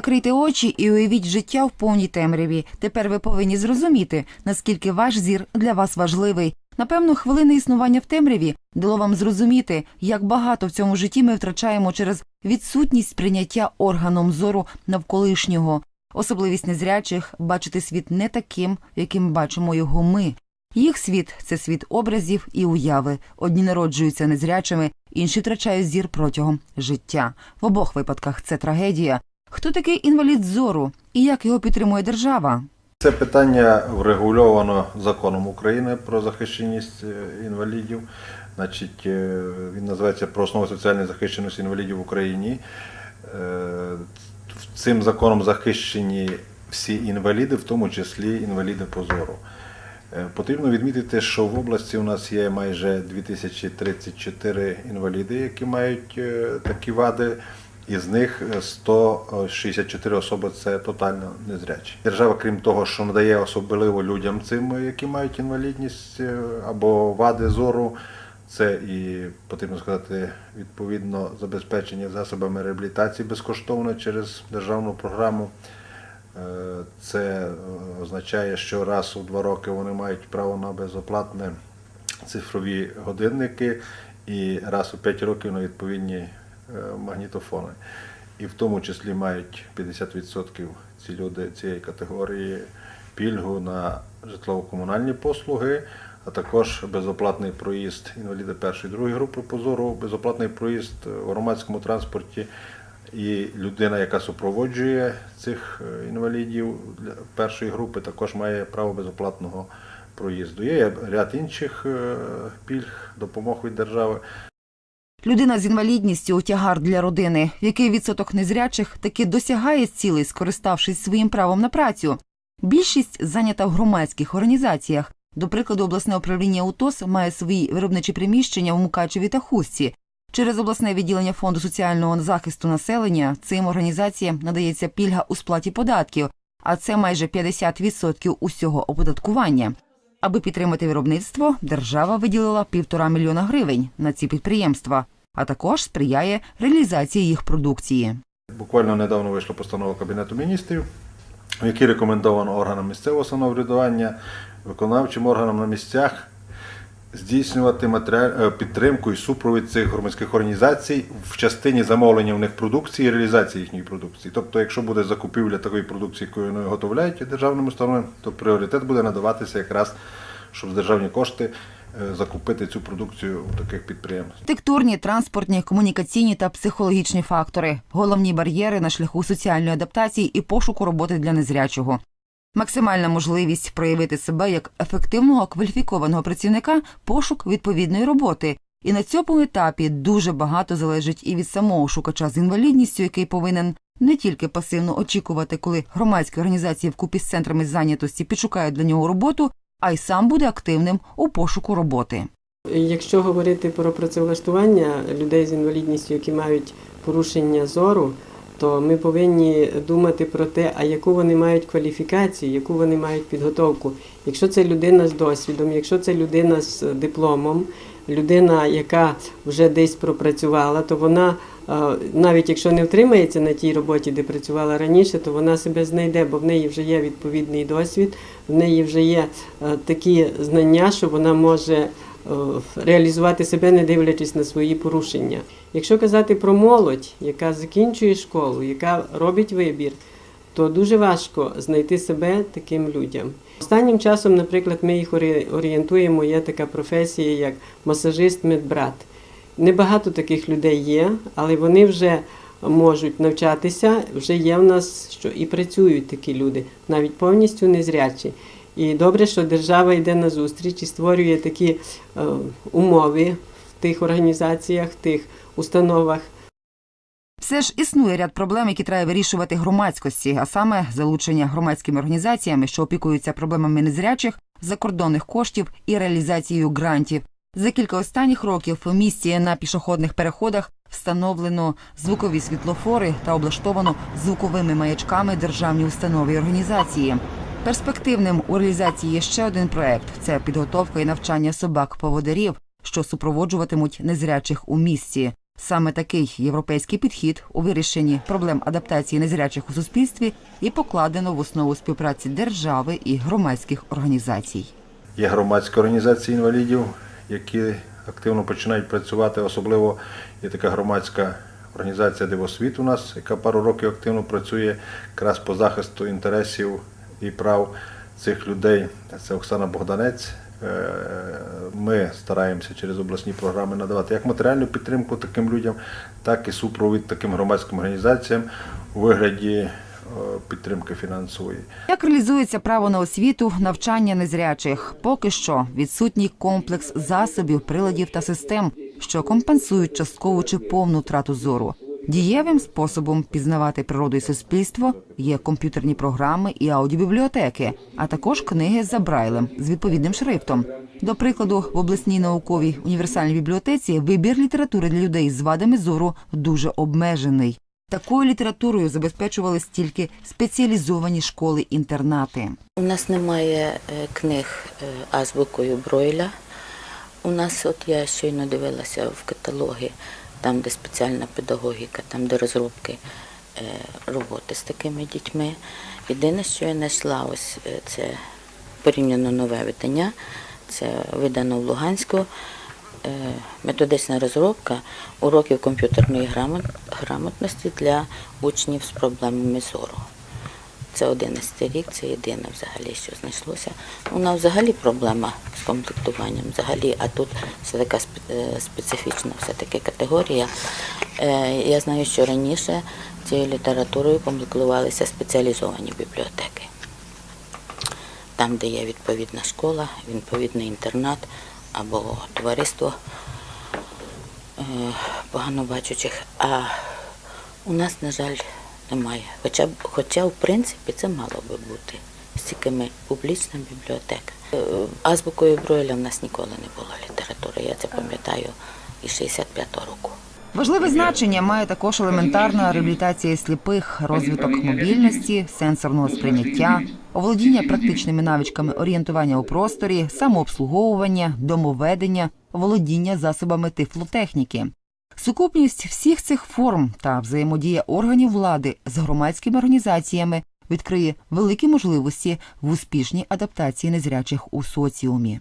Закрийте очі і уявіть життя в повній темряві. Тепер ви повинні зрозуміти, наскільки ваш зір для вас важливий. Напевно, хвилини існування в темряві дало вам зрозуміти, як багато в цьому житті ми втрачаємо через відсутність сприйняття органом зору навколишнього, особливість незрячих бачити світ не таким, яким бачимо його ми. Їх світ це світ образів і уяви. Одні народжуються незрячими, інші втрачають зір протягом життя. В обох випадках це трагедія. Хто такий інвалід зору і як його підтримує держава? Це питання врегульовано законом України про захищеність е, інвалідів. Значить, е, він називається про основи соціальної захищеності інвалідів в Україні. Е, Цим законом захищені всі інваліди, в тому числі інваліди по зору. Потрібно відмітити, що в області у нас є майже 2034 інваліди, які мають такі вади. Із них е, 164 особи це тотально незрячі. Держава, крім того, що надає особливо людям цим, які мають інвалідність е, або вади зору, це і потрібно сказати відповідно забезпечення засобами реабілітації безкоштовно через державну програму. Е, Це е, означає, що раз у два роки вони мають право на безоплатне цифрові годинники і раз у п'ять років на відповідні е, магнітофони. І в тому числі мають 50% ці люди цієї категорії пільгу на житлово-комунальні послуги, а також безоплатний проїзд інваліда першої другої групи позору, безоплатний проїзд в громадському транспорті. І людина, яка супроводжує цих е, інвалідів першої групи, також має право безоплатного проїзду. Є ряд інших е, пільг, допомог від держави. Людина з інвалідністю тягар для родини. Який відсоток незрячих таки досягає цілей, скориставшись своїм правом на працю? Більшість зайнята в громадських організаціях. До прикладу, обласне управління УТОС має свої виробничі приміщення в Мукачеві та Хустці. Через обласне відділення фонду соціального захисту населення цим організаціям надається пільга у сплаті податків, а це майже 50% усього оподаткування. Аби підтримати виробництво, держава виділила півтора мільйона гривень на ці підприємства, а також сприяє реалізації їх продукції. Буквально недавно вийшла постанова Кабінету міністрів, в якій рекомендовано органам місцевого самоврядування, виконавчим органам на місцях здійснювати е, підтримку і супровід цих громадських організацій в частині замовлення в них продукції і реалізації їхньої продукції. Тобто, якщо буде закупівля такої продукції, якою вони виготовляють державним установам, то пріоритет буде надаватися якраз, щоб з державні кошти е, закупити цю продукцію у таких підприємств. Архітектурні, транспортні, комунікаційні та психологічні фактори головні бар'єри на шляху соціальної адаптації і пошуку роботи для незрячого. Максимальна можливість проявити себе як ефективного кваліфікованого працівника пошук відповідної роботи. І на цьому етапі дуже багато залежить і від самого шукача з інвалідністю, який повинен не тільки пасивно очікувати, коли громадські організації вкупі з центрами зайнятості підшукають для нього роботу, а й сам буде активним у пошуку роботи. Якщо говорити про працевлаштування людей з інвалідністю, які мають порушення зору, то ми повинні думати про те, а яку вони мають кваліфікацію, яку вони мають підготовку. Якщо це людина з досвідом, якщо це людина з дипломом, людина, яка вже десь пропрацювала, то вона, е, навіть якщо не втримається на тій роботі, де працювала раніше, то вона себе знайде, бо в неї вже є відповідний досвід, в неї вже є е, такі знання, що вона може е, реалізувати себе, не дивлячись на свої порушення. Якщо казати про молодь, яка закінчує школу, яка робить вибір, то дуже важко знайти себе таким людям. Останнім часом, наприклад, ми їх орієнтуємо, є така професія, як масажист-медбрат. Небагато таких людей є, але вони вже можуть навчатися. Вже є в нас, що і працюють такі люди, навіть повністю незрячі. І добре, що держава йде на зустріч і створює такі е, умови в тих організаціях, в тих установах. Все ж існує ряд проблем, які треба вирішувати громадськості, а саме залучення громадськими організаціями, що опікуються проблемами незрячих, закордонних коштів і реалізацією грантів. За кілька останніх років в місті на пішохідних переходах встановлено звукові світлофори та облаштовано звуковими маячками державні установи і організації. Перспективним у реалізації є ще один проект це підготовка і навчання собак-поводирів, що супроводжуватимуть незрячих у місті. Саме такий європейський підхід у вирішенні проблем адаптації незрячих у суспільстві і покладено в основу співпраці держави і громадських організацій. Є громадські організації інвалідів, які активно починають працювати. Особливо є така громадська організація Дивосвіт у нас, яка пару років активно працює якраз по захисту інтересів і прав цих людей. Це Оксана Богданець. Е, Ми стараємося через обласні програми надавати як матеріальну підтримку таким людям, так і супровід таким громадським організаціям у вигляді е, підтримки фінансової. Як реалізується право на освіту, навчання незрячих? Поки що відсутній комплекс засобів, приладів та систем, що компенсують часткову чи повну втрату зору. Дієвим способом пізнавати природу і суспільство є комп'ютерні програми і аудіобібліотеки, а також книги за брайлем з відповідним шрифтом. До прикладу, в обласній науковій універсальній бібліотеці вибір літератури для людей з вадами зору дуже обмежений. Такою літературою забезпечувались тільки спеціалізовані школи-інтернати. У нас немає е, книг е, азбукою Бройля. У нас, от я щойно дивилася в каталоги, там, де спеціальна педагогіка, там, де розробки е, роботи з такими дітьми. Єдине, що я знайшла, ось е, це порівняно нове видання. Це видано в Луганську. е, Методична розробка уроків комп'ютерної грамотності для учнів з проблемами зору. Це 11 рік, це єдине взагалі, що знайшлося. У нас взагалі проблема з комплектуванням, взагалі, а тут це така е, специфічна все-таки категорія. Е, Я знаю, що раніше цією літературою комплектувалися спеціалізовані бібліотеки. Там, де є відповідна школа, відповідний інтернат або товариство е, поганобачучих. А у нас, на жаль, немає. Хоча, хоча в принципі, це мало би бути. Стільки публічна бібліотека. Е, Азбукою Бройля в нас ніколи не було літератури. Я це пам'ятаю із 65-го року. Важливе значення має також елементарна реабілітація сліпих, розвиток мобільності, сенсорного сприйняття, оволодіння практичними навичками орієнтування у просторі, самообслуговування, домоведення, володіння засобами тифлотехніки. Сукупність всіх цих форм та взаємодія органів влади з громадськими організаціями відкриє великі можливості в успішній адаптації незрячих у соціумі.